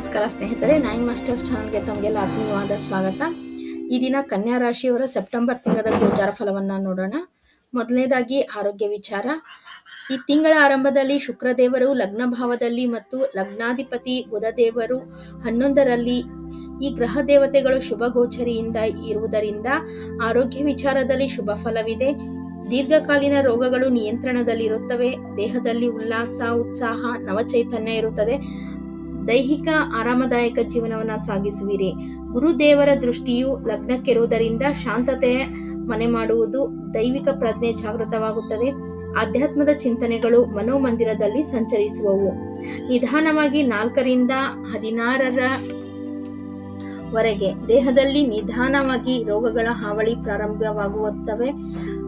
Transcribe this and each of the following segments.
ನಮಸ್ಕಾರ ಸ್ನೇಹಿತರೆ nine masters ಚಾನಲ್ಗೆ ತಮಗೆಲ್ಲ ಆತ್ಮೀಯವಾದ ಸ್ವಾಗತ. ಈ ದಿನ ಕನ್ಯಾ ರಾಶಿಯವರ ಸೆಪ್ಟೆಂಬರ್ ತಿಂಗಳದ ಗೋಚಾರ ಫಲವನ್ನ ನೋಡೋಣ. ಮೊದಲನೇದಾಗಿ ಆರೋಗ್ಯ ವಿಚಾರ. ಈ ತಿಂಗಳ ಆರಂಭದಲ್ಲಿ ಶುಕ್ರದೇವರು ಲಗ್ನ ಭಾವದಲ್ಲಿ ಮತ್ತು ಲಗ್ನಾಧಿಪತಿ ಬುಧದೇವರು ಹನ್ನೊಂದರಲ್ಲಿ ಈ ಗ್ರಹ ದೇವತೆಗಳು ಶುಭ ಗೋಚರಿಯಿಂದ ಇರುವುದರಿಂದ ಆರೋಗ್ಯ ವಿಚಾರದಲ್ಲಿ ಶುಭ ಫಲವಿದೆ. ದೀರ್ಘಕಾಲೀನ ರೋಗಗಳು ನಿಯಂತ್ರಣದಲ್ಲಿರುತ್ತವೆ. ದೇಹದಲ್ಲಿ ಉಲ್ಲಾಸ, ಉತ್ಸಾಹ, ನವಚೈತನ್ಯ ಇರುತ್ತದೆ. ದೈಹಿಕ ಆರಾಮದಾಯಕ ಜೀವನವನ್ನ ಸಾಗಿಸುವಿರಿ. ಗುರುದೇವರ ದೃಷ್ಟಿಯು ಲಗ್ನಕ್ಕಿರುವುದರಿಂದ ಶಾಂತತೆ ಮನೆ ಮಾಡುವುದು ದೈವಿಕ ಪ್ರಜ್ಞೆ ಜಾಗೃತವಾಗುತ್ತದೆ. ಆಧ್ಯಾತ್ಮದ ಚಿಂತನೆಗಳು ಮನೋಮಂದಿರದಲ್ಲಿ ಸಂಚರಿಸುವವು. ನಿಧಾನವಾಗಿ ನಾಲ್ಕರಿಂದ ಹದಿನಾರರ ವರೆಗೆ ದೇಹದಲ್ಲಿ ನಿಧಾನವಾಗಿ ರೋಗಗಳ ಹಾವಳಿ ಪ್ರಾರಂಭವಾಗುತ್ತವೆ.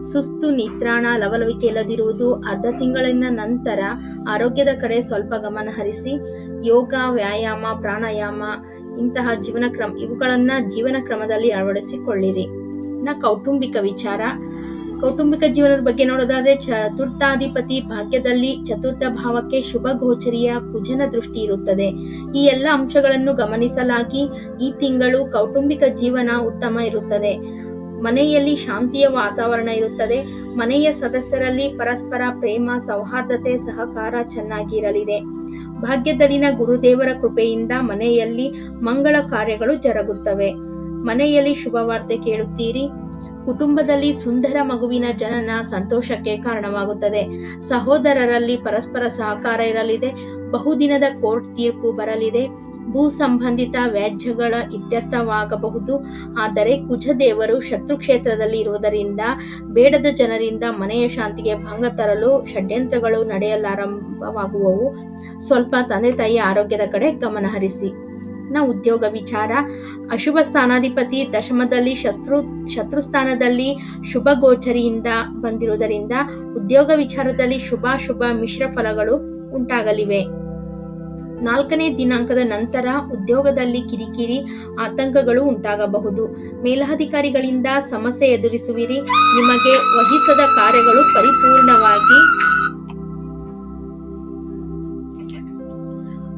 ಸುಸ್ತು ನಿತ್ರಾಣ ಲವಲವಿಕೆ ಇಲ್ಲದಿರುವುದು ಅರ್ಧ ತಿಂಗಳಿನ ನಂತರ ಆರೋಗ್ಯದ ಕಡೆ ಸ್ವಲ್ಪ ಗಮನ ಹರಿಸಿ ಯೋಗ, ವ್ಯಾಯಾಮ, ಪ್ರಾಣಾಯಾಮ, ಇಂತಹ ಜೀವನ ಕ್ರಮ ಇವುಗಳನ್ನ ಜೀವನ ಕ್ರಮದಲ್ಲಿ ಅಳವಡಿಸಿಕೊಳ್ಳಿರಿ. ನ ಕೌಟುಂಬಿಕ ವಿಚಾರ. ಕೌಟುಂಬಿಕ ಜೀವನದ ಬಗ್ಗೆ ನೋಡೋದಾದ್ರೆ ಚತುರ್ಥಾಧಿಪತಿ ಭಾಗ್ಯದಲ್ಲಿ ಚತುರ್ಥ ಭಾವಕ್ಕೆ ಶುಭ ಗೋಚರಿಯ ಕುಜನ ದೃಷ್ಟಿ ಇರುತ್ತದೆ. ಈ ಎಲ್ಲ ಅಂಶಗಳನ್ನು ಗಮನಿಸಲಾಗಿ ಈ ತಿಂಗಳು ಕೌಟುಂಬಿಕ ಜೀವನ ಉತ್ತಮ ಇರುತ್ತದೆ. ಮನೆಯಲ್ಲಿ ಶಾಂತಿಯ ವಾತಾವರಣ ಇರುತ್ತದೆ. ಮನೆಯ ಸದಸ್ಯರಲ್ಲಿ ಪರಸ್ಪರ ಪ್ರೇಮ, ಸೌಹಾರ್ದತೆ, ಸಹಕಾರ ಚೆನ್ನಾಗಿರಲಿದೆ ಭಾಗ್ಯದಲ್ಲಿನ ಗುರುದೇವರ ಕೃಪೆಯಿಂದ ಮನೆಯಲ್ಲಿ ಮಂಗಳ ಕಾರ್ಯಗಳು ಜರುಗುತ್ತವೆ. ಮನೆಯಲ್ಲಿ ಶುಭವಾರ್ತೆ ಕೇಳುತ್ತೀರಿ. ಕುಟುಂಬದಲ್ಲಿ ಸುಂದರ ಮಗುವಿನ ಜನನ ಸಂತೋಷಕ್ಕೆ ಕಾರಣವಾಗುತ್ತದೆ. ಸಹೋದರರಲ್ಲಿ ಪರಸ್ಪರ ಸಹಕಾರ ಇರಲಿದೆ. ಬಹುದಿನದ ಕೋರ್ಟ್ ತೀರ್ಪು ಬರಲಿದೆ. ಭೂ ಸಂಬಂಧಿತ ವ್ಯಾಜ್ಯಗಳ ಇತ್ಯರ್ಥವಾಗಬಹುದು. ಆದರೆ ಕುಜದೇವರು ಶತ್ರು ಕ್ಷೇತ್ರದಲ್ಲಿ ಇರುವುದರಿಂದ ಬೇಡದ ಜನರಿಂದ ಮನೆಯ ಶಾಂತಿಗೆ ಭಂಗ ತರಲು ಷಡ್ಯಂತ್ರಗಳು ನಡೆಯಲಾರಂಭವಾಗುವವು. ಸ್ವಲ್ಪ ತಂದೆ ತಾಯಿಯ ಆರೋಗ್ಯದ ಕಡೆ ಗಮನ ಹರಿಸಿ. ನ ಉದ್ಯೋಗ ವಿಚಾರ. ಅಶುಭ ಸ್ಥಾನಾಧಿಪತಿ ದಶಮದಲ್ಲಿ ಶತ್ರು ಸ್ಥಾನದಲ್ಲಿ ಶುಭ ಗೋಚರಿಯಿಂದ ಬಂದಿರುವುದರಿಂದ ಉದ್ಯೋಗ ವಿಚಾರದಲ್ಲಿ ಶುಭಾಶುಭ ಮಿಶ್ರ ಫಲಗಳು ಉಂಟಾಗಲಿವೆ. ನಾಲ್ಕನೇ ದಿನಾಂಕದ ನಂತರ ಉದ್ಯೋಗದಲ್ಲಿ ಕಿರಿಕಿರಿ ಆತಂಕಗಳು ಉಂಟಾಗಬಹುದು. ಮೇಲಾಧಿಕಾರಿಗಳಿಂದ ಸಮಸ್ಯೆ ಎದುರಿಸುವಿರಿ. ನಿಮಗೆ ವಹಿಸದ ಕಾರ್ಯಗಳು ಪರಿಪೂರ್ಣವಾಗಿ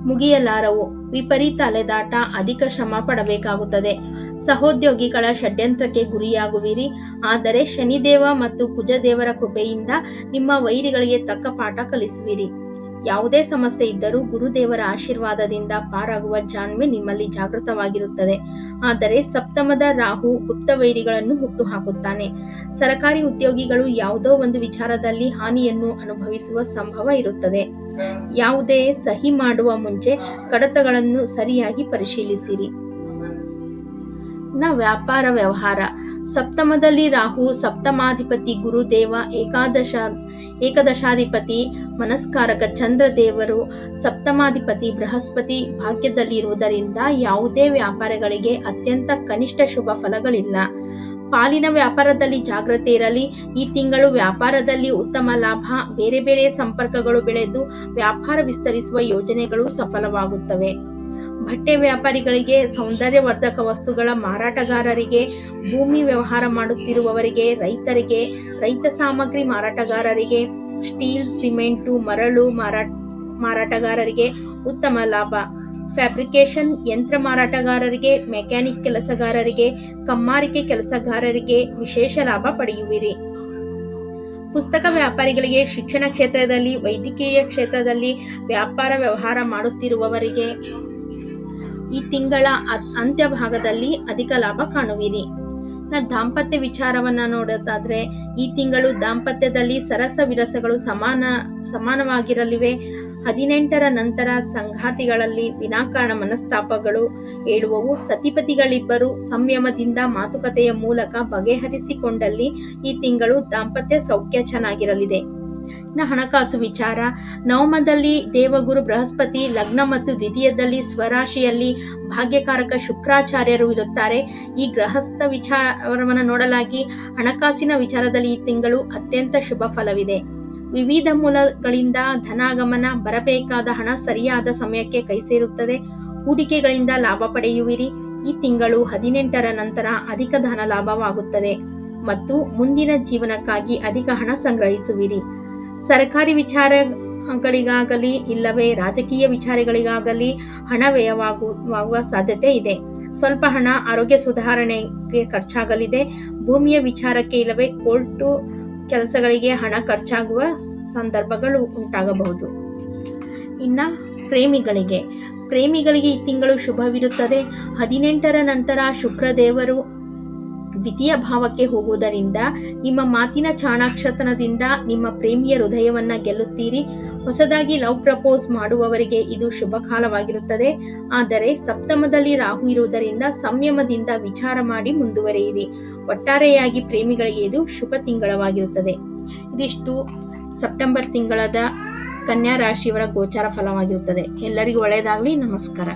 ಮುಗಿಯಲಾರವು. ವಿಪರೀತ ಅಲೆದಾಟ, ಅಧಿಕ ಶ್ರಮ ಪಡಬೇಕಾಗುತ್ತದೆ. ಸಹೋದ್ಯೋಗಿಗಳ ಷಡ್ಯಂತ್ರಕ್ಕೆ ಗುರಿಯಾಗುವಿರಿ. ಆದರೆ ಶನಿದೇವ ಮತ್ತು ಕುಜದೇವರ ಕೃಪೆಯಿಂದ ನಿಮ್ಮ ವೈರಿಗಳಿಗೆ ತಕ್ಕ ಪಾಠ ಕಲಿಸುವಿರಿ. ಯಾವುದೇ ಸಮಸ್ಯೆ ಇದ್ದರೂ ಗುರುದೇವರ ಆಶೀರ್ವಾದದಿಂದ ಪಾರಾಗುವ ಜಾಣ್ಮೆ ನಿಮ್ಮಲ್ಲಿ ಜಾಗೃತವಾಗಿರುತ್ತದೆ. ಆದರೆ ಸಪ್ತಮದ ರಾಹು ಗುಪ್ತ ವೈರಿಗಳನ್ನು ಹುಟ್ಟುಹಾಕುತ್ತಾನೆ. ಸರಕಾರಿ ಉದ್ಯೋಗಿಗಳು ಯಾವುದೋ ಒಂದು ವಿಚಾರದಲ್ಲಿ ಹಾನಿಯನ್ನು ಅನುಭವಿಸುವ ಸಂಭವ ಇರುತ್ತದೆ. ಯಾವುದೇ ಸಹಿ ಮಾಡುವ ಮುಂಚೆ ಕಡತಗಳನ್ನು ಸರಿಯಾಗಿ ಪರಿಶೀಲಿಸಿರಿ. ನ ವ್ಯಾಪಾರ ವ್ಯವಹಾರ. ಸಪ್ತಮದಲ್ಲಿ ರಾಹು, ಸಪ್ತಮಾಧಿಪತಿ ಗುರುದೇವ, ಏಕಾದಶ, ಏಕದಶಾಧಿಪತಿ, ಮನಸ್ಕಾರಕ ಚಂದ್ರದೇವರು, ಸಪ್ತಮಾಧಿಪತಿ ಬೃಹಸ್ಪತಿ ಭಾಗ್ಯದಲ್ಲಿರುವುದರಿಂದ ಯಾವುದೇ ವ್ಯಾಪಾರಗಳಿಗೆ ಅತ್ಯಂತ ಕನಿಷ್ಠ ಶುಭ ಫಲಗಳಿಲ್ಲ. ಪಾಲಿನ ವ್ಯಾಪಾರದಲ್ಲಿ ಜಾಗ್ರತೆ ಇರಲಿ. ಈ ತಿಂಗಳು ವ್ಯಾಪಾರದಲ್ಲಿ ಉತ್ತಮ ಲಾಭ, ಬೇರೆ ಬೇರೆ ಸಂಪರ್ಕಗಳು ಬೆಳೆದು ವ್ಯಾಪಾರ ವಿಸ್ತರಿಸುವ ಯೋಜನೆಗಳು ಸಫಲವಾಗುತ್ತವೆ. ಬಟ್ಟೆ ವ್ಯಾಪಾರಿಗಳಿಗೆ, ಸೌಂದರ್ಯವರ್ಧಕ ವಸ್ತುಗಳ ಮಾರಾಟಗಾರರಿಗೆ, ಭೂಮಿ ವ್ಯವಹಾರ ಮಾಡುತ್ತಿರುವವರಿಗೆ, ರೈತರಿಗೆ, ರೈತ ಸಾಮಗ್ರಿ ಮಾರಾಟಗಾರರಿಗೆ, ಸ್ಟೀಲ್, ಸಿಮೆಂಟು, ಮರಳು ಮಾರಾಟ, ಮಾರಾಟಗಾರರಿಗೆ ಉತ್ತಮ ಲಾಭ. ಫ್ಯಾಬ್ರಿಕೇಶನ್ ಯಂತ್ರ ಮಾರಾಟಗಾರರಿಗೆ, ಮೆಕ್ಯಾನಿಕ್ ಕೆಲಸಗಾರರಿಗೆ, ಕಮ್ಮಾರಿಕೆ ಕೆಲಸಗಾರರಿಗೆ ವಿಶೇಷ ಲಾಭ ಪಡೆಯುವಿರಿ. ಪುಸ್ತಕ ವ್ಯಾಪಾರಿಗಳಿಗೆ, ಶಿಕ್ಷಣ ಕ್ಷೇತ್ರದಲ್ಲಿ, ವೈದ್ಯಕೀಯ ಕ್ಷೇತ್ರದಲ್ಲಿ ವ್ಯಾಪಾರ ವ್ಯವಹಾರ ಮಾಡುತ್ತಿರುವವರಿಗೆ ಈ ತಿಂಗಳ ಅಂತ್ಯ ಭಾಗದಲ್ಲಿ ಅಧಿಕ ಲಾಭ ಕಾಣುವಿರಿ. ನ ದಾಂಪತ್ಯ ವಿಚಾರವನ್ನ ನೋಡೋದಾದ್ರೆ, ಈ ತಿಂಗಳು ದಾಂಪತ್ಯದಲ್ಲಿ ಸರಸ ವಿರಸಗಳು ಸಮಾನ, ಸಮಾನವಾಗಿರಲಿವೆ. ಹದಿನೆಂಟರ ನಂತರ ಸಂಘಾತಿಗಳಲ್ಲಿ ವಿನಾಕಾರಣ ಮನಸ್ತಾಪಗಳು ಏಳುವವು. ಸತಿಪತಿಗಳಿಬ್ಬರು ಸಂಯಮದಿಂದ ಮಾತುಕತೆಯ ಮೂಲಕ ಬಗೆಹರಿಸಿಕೊಂಡಲ್ಲಿ ಈ ತಿಂಗಳು ದಾಂಪತ್ಯ ಸೌಖ್ಯ ಚೆನ್ನಾಗಿರಲಿದೆ. ನ ಹಣಕಾಸು ವಿಚಾರ. ನವಮದಲ್ಲಿ ದೇವಗುರು ಬೃಹಸ್ಪತಿ ಲಗ್ನ ಮತ್ತು ದ್ವಿತೀಯದಲ್ಲಿ ಸ್ವರಾಶಿಯಲ್ಲಿ ಭಾಗ್ಯಕಾರಕ ಶುಕ್ರಾಚಾರ್ಯರು ಇರುತ್ತಾರೆ. ಈ ಗೃಹಸ್ಥ ವಿಚಾರವನ್ನು ನೋಡಲಾಗಿ ಹಣಕಾಸಿನ ವಿಚಾರದಲ್ಲಿ ಈ ತಿಂಗಳು ಅತ್ಯಂತ ಶುಭ ಫಲವಿದೆ. ವಿವಿಧ ಮೂಲಗಳಿಂದ ಧನಾಗಮನ ಬರಬೇಕಾದ ಹಣ ಸರಿಯಾದ ಸಮಯಕ್ಕೆ ಕೈ ಸೇರುತ್ತದೆ. ಹೂಡಿಕೆಗಳಿಂದ ಲಾಭ ಪಡೆಯುವಿರಿ. ಈ ತಿಂಗಳು ಹದಿನೆಂಟರ ನಂತರ ಅಧಿಕ ಧನ ಲಾಭವಾಗುತ್ತದೆ ಮತ್ತು ಮುಂದಿನ ಜೀವನಕ್ಕಾಗಿ ಅಧಿಕ ಹಣ ಸಂಗ್ರಹಿಸುವಿರಿ. ಸರ್ಕಾರಿ ವಿಚಾರಗಳಿಗಾಗಲಿ ಇಲ್ಲವೇ ರಾಜಕೀಯ ವಿಚಾರಗಳಿಗಾಗಲಿ ಹಣ ವ್ಯಯವಾಗುವ ಸಾಧ್ಯತೆ ಇದೆ. ಸ್ವಲ್ಪ ಹಣ ಆರೋಗ್ಯ ಸುಧಾರಣೆಗೆ ಖರ್ಚಾಗಲಿದೆ. ಭೂಮಿಯ ವಿಚಾರಕ್ಕೆ ಇಲ್ಲವೇ ಕೋರ್ಟು ಕೆಲಸಗಳಿಗೆ ಹಣ ಖರ್ಚಾಗುವ ಸಂದರ್ಭಗಳು ಉಂಟಾಗಬಹುದು. ಇನ್ನ ಪ್ರೇಮಿಗಳಿಗೆ. ಪ್ರೇಮಿಗಳಿಗೆ ಈ ತಿಂಗಳು ಶುಭವಿರುತ್ತದೆ. ಹದಿನೆಂಟರ ನಂತರ ಶುಕ್ರದೇವರು ದ್ವಿತೀಯ ಭಾವಕ್ಕೆ ಹೋಗುವುದರಿಂದ ನಿಮ್ಮ ಮಾತಿನ ಚಾಣಾಕ್ಷತನದಿಂದ ನಿಮ್ಮ ಪ್ರೇಮಿಯ ಹೃದಯವನ್ನ ಗೆಲ್ಲುತ್ತೀರಿ. ಹೊಸದಾಗಿ ಲವ್ ಪ್ರಪೋಸ್ ಮಾಡುವವರಿಗೆ ಇದು ಶುಭ ಕಾಲವಾಗಿರುತ್ತದೆ ಆದರೆ ಸಪ್ತಮದಲ್ಲಿ ರಾಹು ಇರುವುದರಿಂದ ಸಂಯಮದಿಂದ ವಿಚಾರ ಮಾಡಿ ಮುಂದುವರಿಯಿರಿ. ಒಟ್ಟಾರೆಯಾಗಿ ಪ್ರೇಮಿಗಳಿಗೆ ಇದು ಶುಭ ತಿಂಗಳವಾಗಿರುತ್ತದೆ. ಇದಿಷ್ಟು ಸೆಪ್ಟೆಂಬರ್ ತಿಂಗಳದ ಕನ್ಯಾ ರಾಶಿಯವರ ಗೋಚಾರ ಫಲವಾಗಿರುತ್ತದೆ. ಎಲ್ಲರಿಗೂ ಒಳ್ಳೆಯದಾಗಲಿ. ನಮಸ್ಕಾರ.